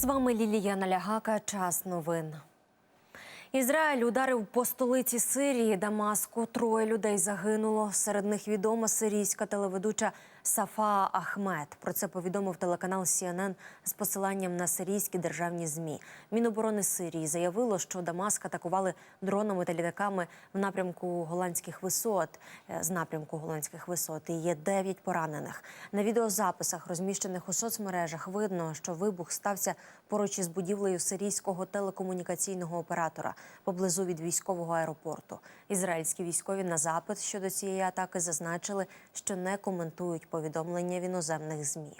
З вами Лілія Налягака. Час новин. Ізраїль ударив по столиці Сирії Дамаску. Троє людей загинуло. Серед них відома сирійська телеведуча Сафа Ахмед. Про це повідомив телеканал CNN з посиланням на сирійські державні змі. Міноборони Сирії заявило, що Дамаск атакували дронами та літаками в напрямку голландських висот. Е, З напрямку голландських висот і є дев'ять поранених. На відеозаписах, розміщених у соцмережах, видно, що вибух стався поруч із будівлею сирійського телекомунікаційного оператора поблизу від військового аеропорту. Ізраїльські військові на запит щодо цієї атаки зазначили, що не коментують повідомлення в іноземних змі.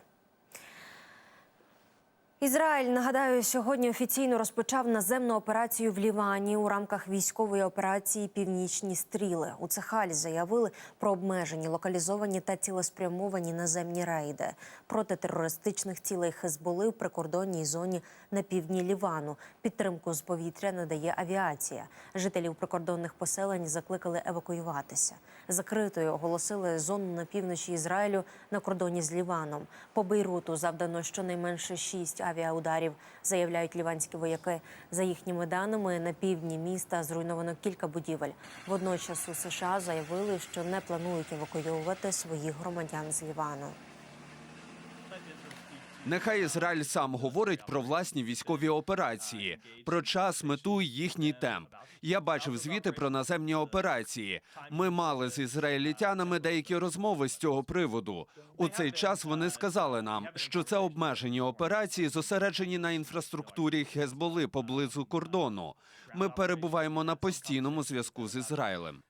Ізраїль нагадаю, сьогодні офіційно розпочав наземну операцію в Лівані у рамках військової операції Північні стріли. У Цехалі заявили про обмежені, локалізовані та цілеспрямовані наземні рейди проти терористичних цілей Хезболи в прикордонній зоні на півдні Лівану. Підтримку з повітря надає авіація. Жителів прикордонних поселень закликали евакуюватися. Закритою оголосили зону на півночі Ізраїлю на кордоні з Ліваном. По Бейруту завдано щонайменше шість авіаударів, заявляють ліванські вояки. За їхніми даними, на півдні міста зруйновано кілька будівель. Водночас у США заявили, що не планують евакуювати своїх громадян з Лівану. Нехай Ізраїль сам говорить про власні військові операції, про час, мету і їхній темп. Я бачив звіти про наземні операції. Ми мали з ізраїльтянами деякі розмови з цього приводу. У цей час вони сказали нам, що це обмежені операції, зосереджені на інфраструктурі Хезболи поблизу кордону. Ми перебуваємо на постійному зв'язку з Ізраїлем.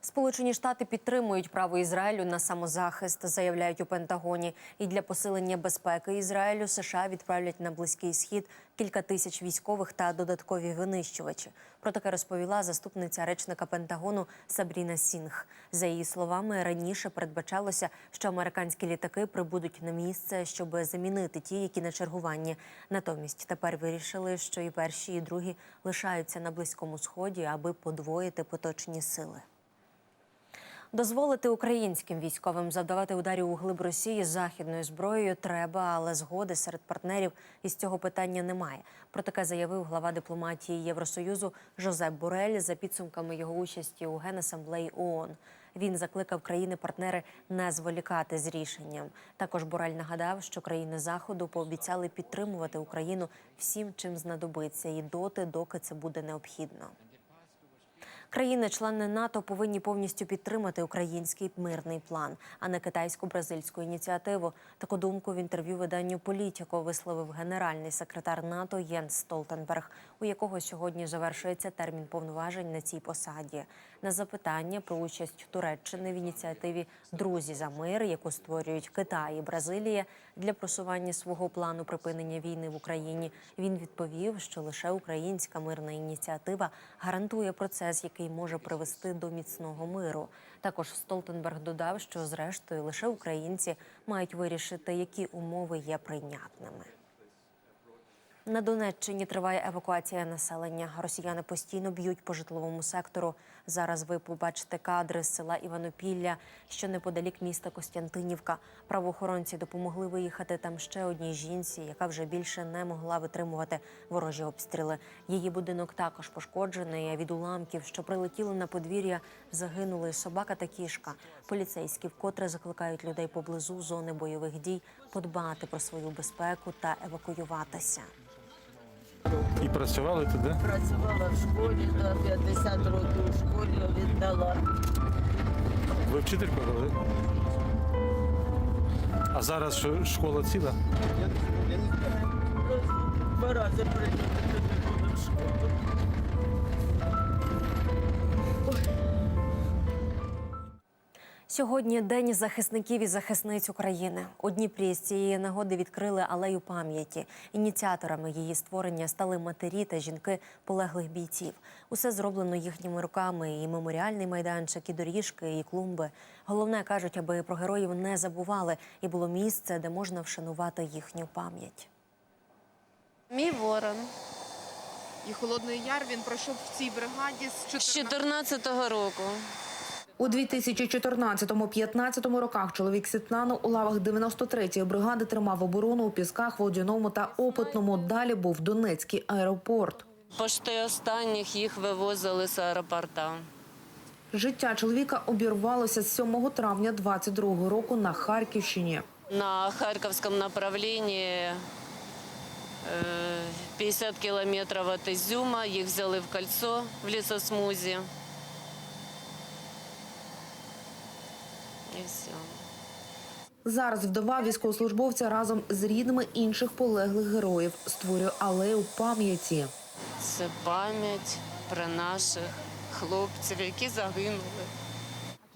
Сполучені Штати підтримують право Ізраїлю на самозахист, заявляють у Пентагоні. І для посилення безпеки Ізраїлю США відправлять на близький схід кілька тисяч військових та додаткові винищувачі. Про таке розповіла заступниця речника Пентагону Сабріна Сінг. За її словами, раніше передбачалося, що американські літаки прибудуть на місце, щоб замінити ті, які на чергуванні. Натомість тепер вирішили, що і перші, і другі лишаються на близькому сході, аби подвоїти поточні сили. Дозволити українським військовим завдавати ударів у глиб Росії західною зброєю треба, але згоди серед партнерів із цього питання немає. Про таке заявив глава дипломатії Євросоюзу Жозеп Борель за підсумками його участі у Генасамблеї ООН. Він закликав країни-партнери не зволікати з рішенням. Також Борель нагадав, що країни заходу пообіцяли підтримувати Україну всім, чим знадобиться, і доти, доки це буде необхідно. Країни-члени НАТО повинні повністю підтримати український мирний план, а не китайсько-бразильську ініціативу. Таку думку в інтерв'ю виданню Політіко висловив генеральний секретар НАТО Єнс Столтенберг, у якого сьогодні завершується термін повноважень на цій посаді. На запитання про участь Туреччини в ініціативі Друзі за мир, яку створюють Китай і Бразилія для просування свого плану припинення війни в Україні. Він відповів, що лише українська мирна ініціатива гарантує процес, який може привести до міцного миру. Також Столтенберг додав, що зрештою лише українці мають вирішити, які умови є прийнятними. На Донеччині триває евакуація населення. Росіяни постійно б'ють по житловому сектору. Зараз ви побачите кадри з села Іванопілля, що неподалік міста Костянтинівка. Правоохоронці допомогли виїхати там ще одній жінці, яка вже більше не могла витримувати ворожі обстріли. Її будинок також пошкоджений. а Від уламків, що прилетіли на подвір'я, загинули собака та кішка. Поліцейські вкотре закликають людей поблизу зони бойових дій подбати про свою безпеку та евакуюватися. І працювали туди? Працювала в школі, до 50 років в школі віддала. Ви вчителька були? А зараз що, школа ціла? Два рази прийняти в школу. Сьогодні день захисників і захисниць України. У Дніпрі з цієї нагоди відкрили алею пам'яті. Ініціаторами її створення стали матері та жінки полеглих бійців. Усе зроблено їхніми руками. І меморіальний майданчик, і доріжки, і клумби. Головне кажуть, аби про героїв не забували, і було місце, де можна вшанувати їхню пам'ять. Мій ворон І Холодний Яр він пройшов в цій бригаді з з 14 14-го року. У 2014-15 роках чоловік Сітнану у лавах 93-ї бригади тримав оборону у Пісках, Водяному та Опитному. Далі був Донецький аеропорт. Пошти останніх їх вивозили з аеропорта. Життя чоловіка обірвалося з 7 травня 22 року на Харківщині. На Харківському направлінні е, 50 кілометрів від Ізюма. Їх взяли в кольцо в лісосмузі. І все. Зараз вдова військовослужбовця разом з рідними інших полеглих героїв створює алею пам'яті. Це пам'ять про наших хлопців, які загинули.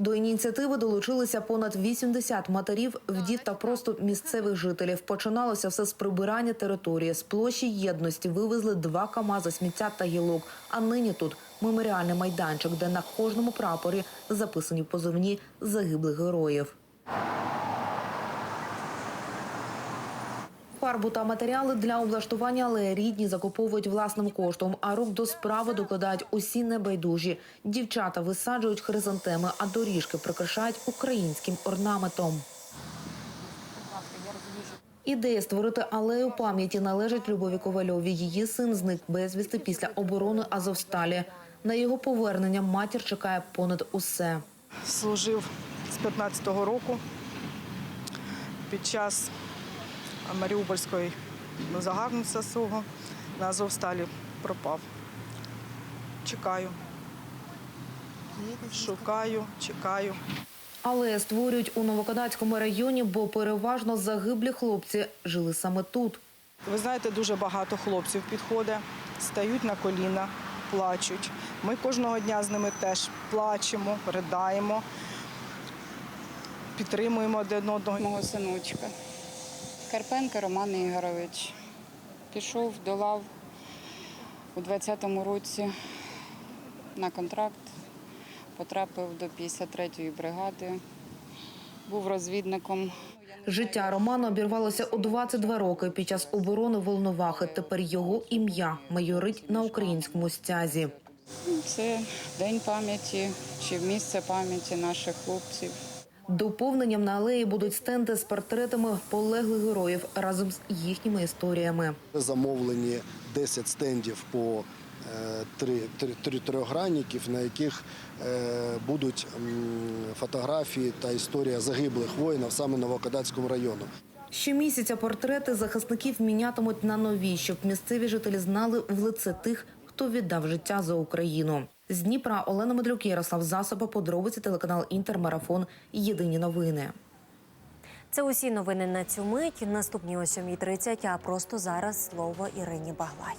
До ініціативи долучилися понад 80 матерів, вдів та просто місцевих жителів. Починалося все з прибирання території. З площі єдності вивезли два камази сміття та гілок. А нині тут меморіальний майданчик, де на кожному прапорі записані позовні загиблих героїв. Фарбу та матеріали для облаштування алеї рідні закуповують власним коштом, а рук до справи докладають усі небайдужі. Дівчата висаджують хризантеми, а доріжки прикрашають українським орнаментом. Ідея створити алею пам'яті належить Любові Ковальові. Її син зник безвісти після оборони Азовсталі. На його повернення матір чекає понад усе. служив з 15-го року. Під час Маріупольської загарбництва свого на Азовсталі пропав. Чекаю. Шукаю, чекаю. Але створюють у Новокадацькому районі, бо переважно загиблі хлопці жили саме тут. Ви знаєте, дуже багато хлопців підходить, стають на коліна, плачуть. Ми кожного дня з ними теж плачемо, придаємо, підтримуємо один одного. мого синочка. Карпенко Роман Ігорович. Пішов до лав у 20-му році на контракт, потрапив до 53-ї бригади, був розвідником. Життя Романа обірвалося у 22 роки під час оборони Волновахи. Тепер його ім'я майорить на українському стязі. Це день пам'яті чи місце пам'яті наших хлопців. Доповненням на алеї будуть стенди з портретами полеглих героїв разом з їхніми історіями. Замовлені 10 стендів по е, три, три, три трьохгранників, на яких е, будуть фотографії та історія загиблих воїнів саме Новокадацькому району. Щомісяця портрети захисників мінятимуть на нові, щоб місцеві жителі знали в лице тих, хто віддав життя за Україну. З Дніпра Олена Медлюк, Ярослав Засоба, подробиці телеканал Інтермарафон. Єдині новини. Це усі новини на цю мить. Наступні о 7.30, а просто зараз слово Ірині Баглай.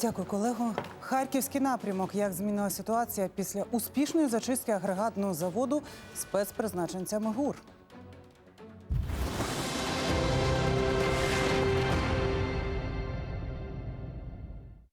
Дякую, колего. Харківський напрямок. Як змінила ситуація після успішної зачистки агрегатного заводу спецпризначенцями ГУР?